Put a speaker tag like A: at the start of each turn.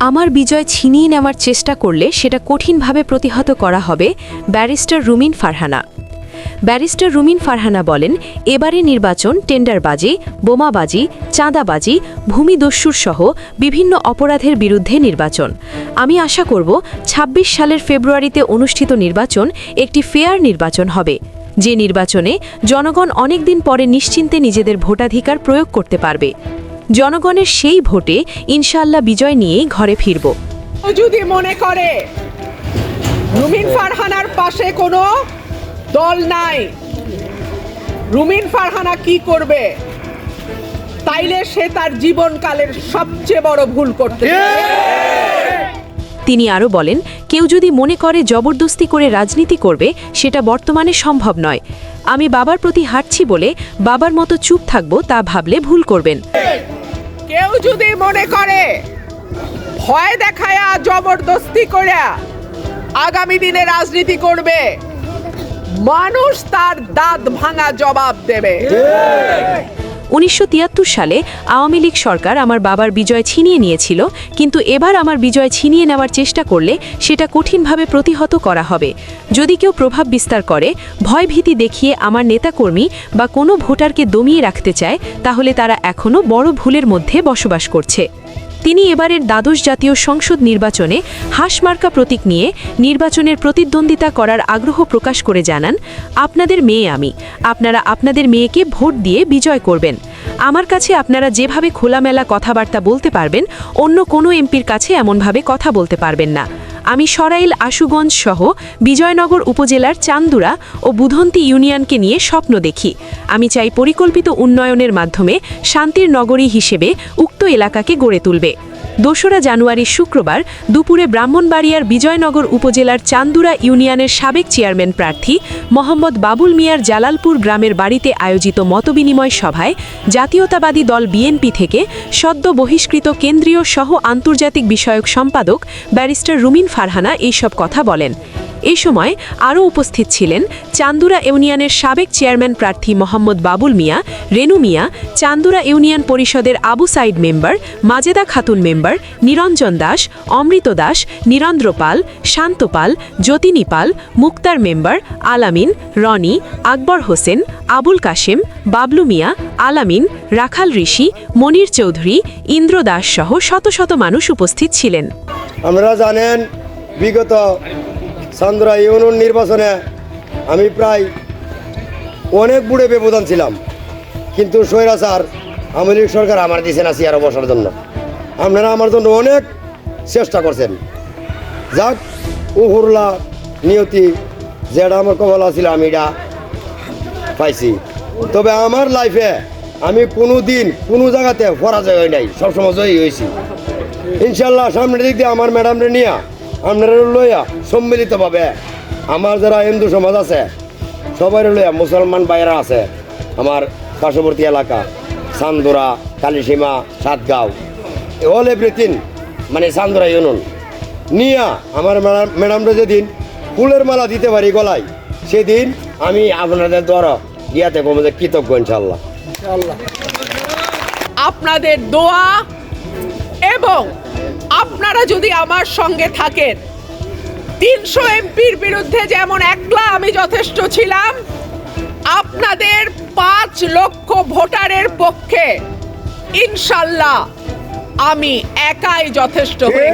A: আমার বিজয় ছিনিয়ে নেওয়ার চেষ্টা করলে সেটা কঠিনভাবে প্রতিহত করা হবে ব্যারিস্টার রুমিন ফারহানা। ব্যারিস্টার রুমিন ফারহানা বলেন, এবারে নির্বাচন, টেন্ডারবাজি, বোমাবাজি, চাঁদাবাজি, ভূমিদস্যুর সহ বিভিন্ন অপরাধের বিরুদ্ধে নির্বাচন। আমি আশা করব ২৬ সালের ফেব্রুয়ারিতে অনুষ্ঠিত নির্বাচন একটি ফেয়ার নির্বাচন হবে। যে নির্বাচনে জনগণ অনেকদিন পরে নিশ্চিন্তে নিজেদের ভোটাধিকার প্রয়োগ করতে পারবে। জনগণের সেই ভোটে ইনশাল্লাহ বিজয় নিয়েই ঘরে ফিরব।
B: যদি মনে করে রুমিন ফারহানার পাশে কোনো দল নাই রুমিন ফারহানা কি করবে? তাইলে সে তার জীবনকালের সবচেয়ে বড় ভুল করতে
A: তিনি আরও বলেন কেউ যদি মনে করে জবরদস্তি করে রাজনীতি করবে সেটা বর্তমানে সম্ভব নয়। আমি বাবার প্রতি হাঁটছি বলে বাবার মতো চুপ থাকব তা ভাবলে ভুল করবেন।
B: কেউ যদি মনে করে, ভয় দেখায়া, জবরদস্তি করিয়া আগামী দিনে রাজনীতি করবে, মানুষ তার দাঁত ভাঙা জবাব দেবে।
A: উনিশশো তিয়াত্তর সালে আওয়ামী লীগ সরকার আমার বাবার বিজয় ছিনিয়ে নিয়েছিল, কিন্তু এবার আমার বিজয় ছিনিয়ে নেওয়ার চেষ্টা করলে সেটা কঠিনভাবে প্রতিহত করা হবে। যদি কেউ প্রভাব বিস্তার করে, ভয়ভীতি দেখিয়ে আমার নেতাকর্মী বা কোনো ভোটারকে দমিয়ে রাখতে চায়, তাহলে তারা এখনও বড় ভুলের মধ্যে বসবাস করছে। তিনি এবারের দ্বাদশ জাতীয় সংসদ নির্বাচনে হাসমার্কা প্রতীক নিয়ে নির্বাচনের প্রতিদ্বন্দ্বিতা করার আগ্রহ প্রকাশ করে জানান, আপনাদের মেয়ে আমি। আপনারা আপনাদের মেয়েকে ভোট দিয়ে বিজয় করবেন। আমার কাছে আপনারা যেভাবে খোলামেলা কথাবার্তা বলতে পারবেন, অন্য কোনো এমপির কাছে এমনভাবে কথা বলতে পারবেন না। আমি সরাইল আশুগঞ্জ সহ বিজয়নগর উপজেলার চান্দুরা ও বুধন্তি ইউনিয়নকে নিয়ে স্বপ্ন দেখি। আমি চাই পরিকল্পিত উন্নয়নের মাধ্যমে শান্তির নগরী হিসেবে উক্ত এলাকাকে গড়ে তুলবে। দোসরা জানুয়ারি শুক্রবার দুপুরে ব্রাহ্মণবাড়িয়ার বিজয়নগর উপজেলার চান্দুরা ইউনিয়নের সাবেক চেয়ারম্যান প্রার্থী মোহাম্মদ বাবুল মিয়ার জালালপুর গ্রামের বাড়িতে আয়োজিত মতবিনিময় সভায় জাতীয়তাবাদী দল বিএনপি থেকে সদ্য বহিষ্কৃত কেন্দ্রীয় সহ আন্তর্জাতিক বিষয়ক সম্পাদক ব্যারিস্টার রুমিন ফারহানা এইসব কথা বলেন। এ সময় আরও উপস্থিত ছিলেন চান্দুরা ইউনিয়নের সাবেক চেয়ারম্যান প্রার্থী মোহাম্মদ বাবুল মিয়া রেনু মিয়া, চান্দুরা ইউনিয়ন পরিষদের Abu Said member, Majeda Khatun member, Niranjan Das, Amrit Das, Nirendra Pal, Shanta Pal Jyotini Pal, Muktar member, Alamin, Roni, Akbar Hossain, Abul Kashem, Bablu মিয়া, আলামিন, রাখাল ঋষি, মনির চৌধুরী, ইন্দ্র দাস সহ শত শত মানুষ উপস্থিত ছিলেন।
C: আমরা জানেন, বিগত চান্দরা ইউনিয়ন নির্বাচনে আমি প্রায় অনেক বুড়ে ব্যবধান ছিলাম। কিন্তু স্বৈরাচার আওয়ামী লীগ সরকার আমার দিছে না চেয়ারে বসার জন্য। আপনারা আমার জন্য অনেক চেষ্টা করছেন। যাক, উহুরলা নিয়তি, যেটা আমার কবলা ছিল আমি এটা পাইছি। তবে আমার লাইফে আমি কোনো দিন কোনো জায়গাতে পরাজয় হয় নাই, সবসময় জয়ী হয়েছি। ইনশাল্লাহ সামনের দিক দিয়ে আমার ম্যাডামরে নিয়ে, আপনারা লইয়া সম্মিলিতভাবে আমার যারা হিন্দু সমাজ আছে সবাই লইয়া মুসলমান বাইরা আছে, আমার পার্শ্ববর্তী এলাকা চান্দুরা কালীসীমা, সাতগাঁও। অল এভরিথিং মানে চান্দুরা ইউনিয়ন। নিয়া আমার ম্যাডাম, ম্যাডামরা যেদিন ফুলের মালা দিতে পারি গলায়, সেদিন আমি আপনাদের দ্বারা গিয়াতে কমে কৃতজ্ঞ ইনশাল্লাহ
B: আপনাদের দোয়া এবং আপনারা যদি আমার সঙ্গে থাকেন, তিনশো এমপির বিরুদ্ধে যেমন একলা আমি যথেষ্ট ছিলাম আপনাদের পাঁচ লক্ষ ভোটারের পক্ষে ইনশাল্লাহ আমি একাই যথেষ্ট হয়ে